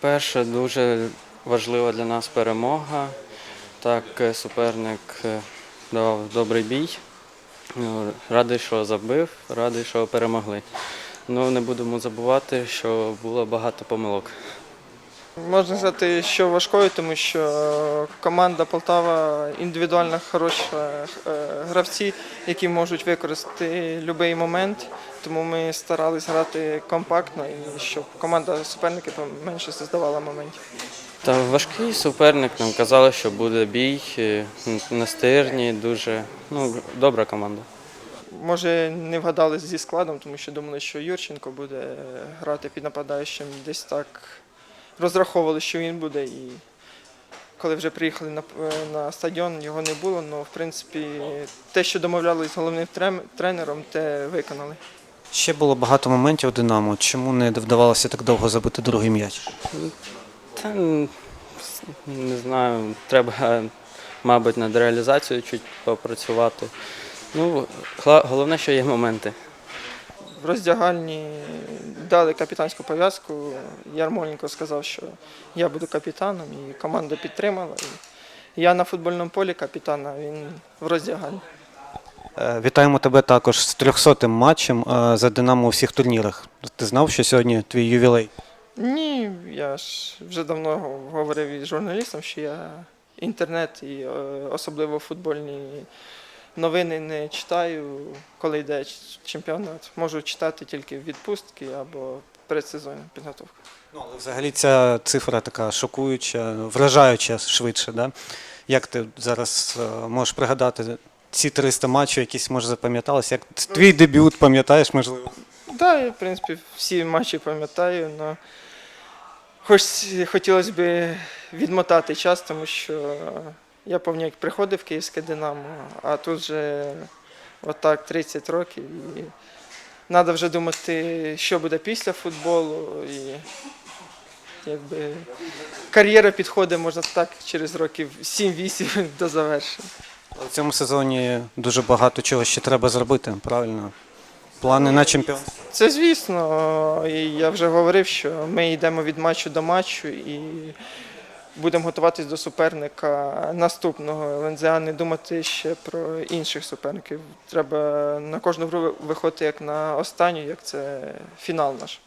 Перше, дуже важлива для нас перемога. Так, е, суперник е, давав добрий бій. Ну, Радий, що забив, радий, що перемогли. Ну, не будемо забувати, що було багато помилок. Можна сказати, що важкою, тому що команда Полтава індивідуально хороші е, гравці, які можуть використати будь-який момент. Тому ми старалися грати компактно і щоб команда суперники менше здавала моментів. Та важкий суперник нам казали, що буде бій, е, настирні, дуже ну, добра команда. Може, не вгадали зі складом, тому що думали, що Юрченко буде грати під нападаючим. Десь так розраховували, що він буде. І коли вже приїхали на, на стадіон, його не було. але в принципі те, що домовлялися з головним тренером, те виконали. Ще було багато моментів у Динамо. Чому не вдавалося так довго забити другий м'яч? Та не знаю, треба, мабуть, над реалізацією чуть попрацювати. Ну, головне, що є моменти. В роздягальні дали капітанську пов'язку. Ярмоленко сказав, що я буду капітаном, і команда підтримала. І я на футбольному полі капітан, а він в роздягальні. Е, Вітаємо тебе також з 300-м матчем е, за Динамо у всіх турнірах. Ти знав, що сьогодні твій ювілей? Ні, я ж вже давно говорив із журналістом, що я інтернет і е, особливо футбольні новини не читаю, коли йде чемпіонат. Можу читати тільки відпустки або предсезонна підготовка. Ну, але взагалі ця цифра така шокуюча, вражаюча швидше. Да? Як ти зараз е, можеш пригадати ці 300 матчів, якісь може запам'яталися? Як твій дебют, пам'ятаєш, можливо? Так, да, я, в принципі, всі матчі пам'ятаю, але хоч хотілося б відмотати час, тому що я пам'ятаю, як приходив в Київське Динамо, а тут вже отак 30 років. І треба вже думати, що буде після футболу. І якби кар'єра підходить, можна так, через років 7-8 до завершення. В цьому сезоні дуже багато чого ще треба зробити, правильно? Плани на чемпіонство. Це звісно. І я вже говорив, що ми йдемо від матчу до матчу і будемо готуватись до суперника наступного. ЛНЗА не думати ще про інших суперників. Треба на кожну гру виходити як на останню, як це фінал наш.